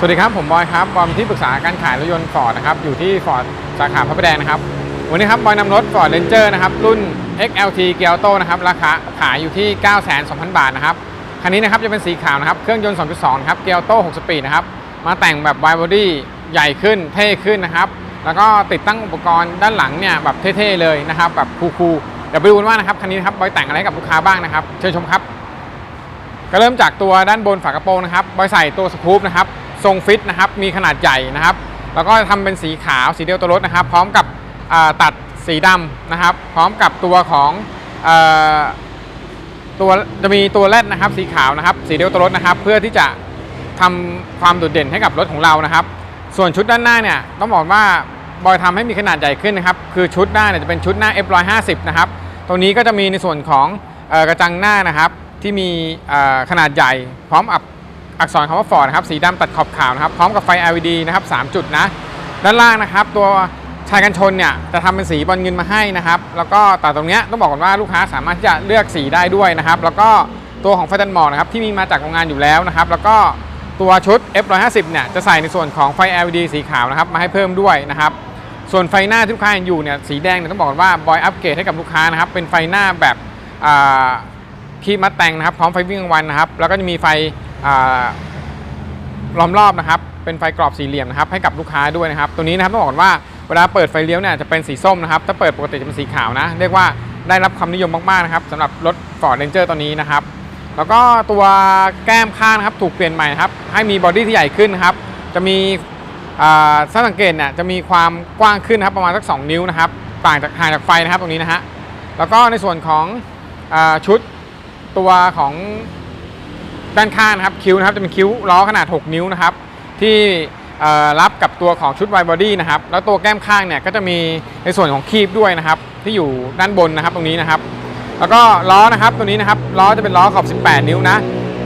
สวัสดีครับ ผมบอยครับบอมที่ปรึกษาการขายรถยนต์ฟอร์ดนะครับอยู่ที่ฟอร์ดสาขาพระประแดงนะครับ วันนี้ครับบอยนำรถ Ford Ranger นะครับรุ่น XLT g e a r t o นะครับราคาขายอยู่ที่ 9 2 0 0 0 บาทนะครับคันนี้นะครับจะเป็นสีขาวนะครับเครื่องยนต์ 2.2 ครับ g e a r t o 6สปีดนะครับมาแต่งแบบ wide body ใหญ่ขึ้นเท่ขึ้นนะครับแล้วก็ติดตั้งอุปกรณ์ด้านหลังเนี่ยแบบเท่ๆเลยนะครับแบบคูลๆเดี๋ยวไปดูกันว่านะครับคันนี้นะครับบอยแต่งอะไรกับลูกค้าบ้างนะครับเชิญชมครับ ก็เริ่มจากตัวด้านบนฝากระโปรงนะครับบอยใส่ตัวสกู๊ปนะครับ ทรงฟิตนะครับมีขนาดใหญ่นะครับ แล้วก็ทำเป็นสีขาวสีเดียวตัวรถนะครับ พร้อมกับตัดสีดำนะครับ พร้อมกับตัวของอตัวจะมีตัวแรดนะครับ สีขาวนะครับ สีเดียวตัวรถนะครับ เพื่อที่จะทำความโดดเด่นให้กับรถของเรานะครับ ส่วนชุดด้านหน้าเนี่ยต้องบอกว่าบอยทำให้มีขนาดใหญ่ขึ้นนะครับ คือชุดหน้าเนี่ยจะเป็นชุดหน้า F150 นะครับ ตรงนี้ก็จะมีในส่วนของอกระจังหน้านะครับ ที่มีขนาดใหญ่พร้อมกับ อักษรคำว่า Ford นะครับสีดำตัดขอบขาวนะครับพร้อมกับไฟ LED นะครับ3จุดนะด้านล่างนะครับ ตัวชายกันชนเนี่ยจะทำเป็นสีบอลเงินมาให้นะครับแล้วก็แต่ตรงเนี้ยต้องบอกก่อนว่าลูกค้าสามารถที่จะเลือกสีได้ด้วยนะครับแล้วก็ตัวของไฟตันหมอกนะครับที่มีมาจากโรงงานอยู่แล้วนะครับแล้วก็ตัวชุด F150 เนี่ยจะใส่ในส่วนของไฟ LED สีขาวนะครับมาให้เพิ่มด้วยนะครับส่วนไฟหน้าที่ลูกค้าเห็นอยู่เนี่ยสีแดงเนี่ยต้องบอกก่อนว่าบอยอัปเกรดให้กับลูกค้านะครับเป็นไฟหน้าแบบคีมัดแต่งนะครับพร้อมไฟวิ่งกลางวันนะครับแล้วก็จะมีไฟ ล้อมรอบนะครับ เป็นไฟกรอบสี่เหลี่ยมนะครับ ให้กับลูกค้าด้วยนะครับ ตัวนี้นะครับต้องบอกก่อนว่าเวลาเปิดไฟเลี้ยวเนี่ยจะเป็นสีส้มนะครับ ถ้าเปิดปกติจะเป็นสีขาวนะ เรียกว่าได้รับความนิยมมากๆนะครับสำหรับรถ Ford Ranger ตัวนี้นะครับ แล้วก็ตัวแก้มข้างนะครับถูกเปลี่ยนใหม่ครับ ให้มีบอดี้ที่ใหญ่ขึ้นครับ จะมีถ้าสังเกตเนี่ยจะมีความกว้างขึ้นครับประมาณสัก 2 นิ้วนะครับ ต่างจากห่างจากไฟนะครับตรงนี้นะฮะ แล้วก็ในส่วนของอชุดตัวของ ด้านข้างนะครับคิ้วนะครับจะเป็นคิ้วล้อขนาด 6 นิ้วนะครับ ที่รับกับตัวของชุดไวบอดี้นะครับ แล้วตัวแก้มข้างเนี่ยก็จะมีในส่วนของคีบด้วยนะครับ ที่อยู่ด้านบนนะครับตรงนี้นะครับ แล้วก็ล้อนะครับตัวนี้นะครับล้อจะเป็นล้อขอบ 18 นิ้วนะ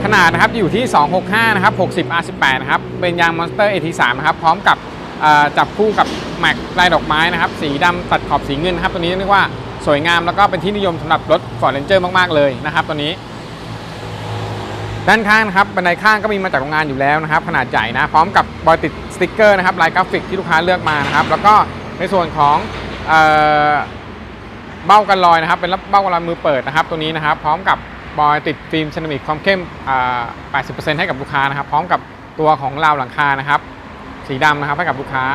ขนาดนะครับอยู่ที่ 265 นะครับ 60 R18 นะครับ เป็นยาง Monster AT3 นะครับ พร้อมกับจับคู่กับแม็กลายดอกไม้นะครับ สีดำตัดขอบสีเงินนะครับ ตัวนี้เรียกว่าสวยงามแล้วก็เป็นที่นิยมสำหรับรถ Ford Ranger มาก ๆ เลยนะครับตัวนี้ ด้านข้างนะครับบันไดข้างก็มีมาจากโรงงานอยู่แล้วนะครับ ขนาดใหญ่นะพร้อมกับบอยติดสติ๊กเกอร์นะครับลายกราฟิกที่ลูกค้าเลือกมานะครับ แล้วก็ในส่วนของเบ้ากันรอยนะครับ เป็นเบ้ากันรอยมือเปิดนะครับ ตัวนี้นะครับ พร้อมกับบอยติดฟิล์มเซรามิกความเข้ม 80%ให้กับลูกค้านะครับ พร้อมกับตัวของราวหลังคานะครับ สีดำนะครับให้กับลูกค้า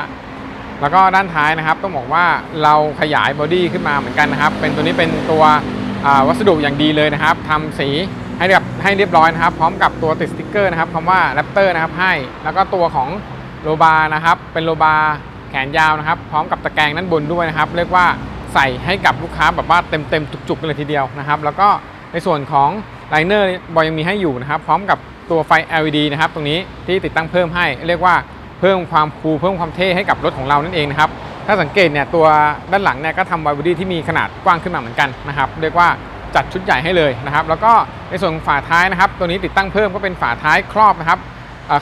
แล้วก็ด้านท้ายนะครับต้องบอกว่าเราขยายบอดี้ขึ้นมาเหมือนกันนะครับ เป็นตัวนี้เป็นตัววัสดุอย่างดีเลยนะครับทำสี ให้แบบให้เรียบร้อยนะครับ พร้อมกับตัวติดสติกเกอร์นะครับคำว่าแรปเตอร์นะครับให้ แล้วก็ตัวของโลบานะครับ เป็นโลบาแขนยาวนะครับ พร้อมกับตะแกรงด้านบนด้วยนะครับ เรียกว่าใส่ให้กับลูกค้าแบบว่าเต็มเต็มๆจุกๆกันเลยทีเดียวนะครับ แล้วก็ในส่วนของไลเนอร์บอยยังมีให้อยู่นะครับ พร้อมกับตัวไฟ LED นะครับ ตรงนี้ที่ติดตั้งเพิ่มให้ เรียกว่าเพิ่มความคูลเพิ่มความเท่ให้กับรถของเรานั่นเองนะครับถ้าสังเกตเนี่ยตัวด้านหลังเนี่ยก็ทำไวบอดี้ที่มีขนาดกว้างขึ้นมาเหมือนกันนะครับ เรียกว่า จัดชุดใหญ่ให้เลยนะครับ แล้วก็ในส่วนฝาท้ายนะครับ ตัวนี้ติดตั้งเพิ่มก็เป็นฝาท้ายครอบนะครับ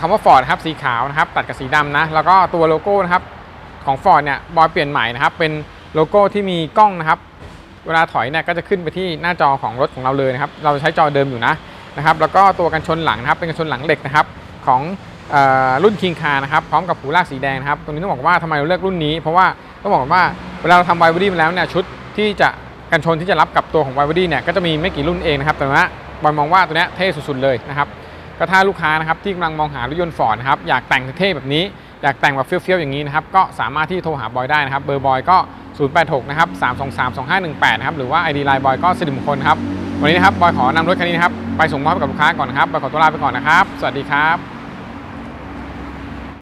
คำว่า Ford นะครับสีขาวนะครับ ตัดกับสีดำนะ แล้วก็ตัวโลโก้นะครับของ Ford เนี่ยบอยเปลี่ยนใหม่นะครับ เป็นโลโก้ที่มีกล้องนะครับ เวลาถอยเนี่ยก็จะขึ้นไปที่หน้าจอของรถของเราเลยนะครับ เราใช้จอเดิมอยู่นะนะครับ แล้วก็ตัวกันชนหลังนะครับ เป็นกันชนหลังเหล็กนะครับของออรุ่นคิงคานะครับพร้อมกับหูลากสีแดงนะครับตรงนี้ต้องบอกว่าทำไมเราเลือกรุ่นนี้ เพราะว่าต้องบอกว่าเวลาเราทำไวบอดี้มาแล้วเนี่ยชุดที่จะ กันชนที่จะรับกับตัวของไวบอดี้เนี่ยก็จะมีไม่กี่รุ่นเองนะครับ แต่ว่าบอยมองว่าตัวนี้เท่สุดๆเลยนะครับก็ถ้าลูกค้านะครับที่กำลังมองหารถยนต์ฟอร์ดนะครับอยากแต่งเท่แบบนี้อยากแต่งแบบเฟี้ยวๆอย่างนี้นะครับก็สามารถที่โทรหาบอยได้นะครับเบอร์บอยก็ 086นะครับ323 2518นะครับหรือว่า ID Line บอยก็สิริมงคลครับวันนี้นะครับบอยขอนำรถคันนี้นะครับไปส่งมอบให้กับลูกค้าก่อนนะครับบอยขอตัวลาไปก่อนนะครับ สวัสดีครับ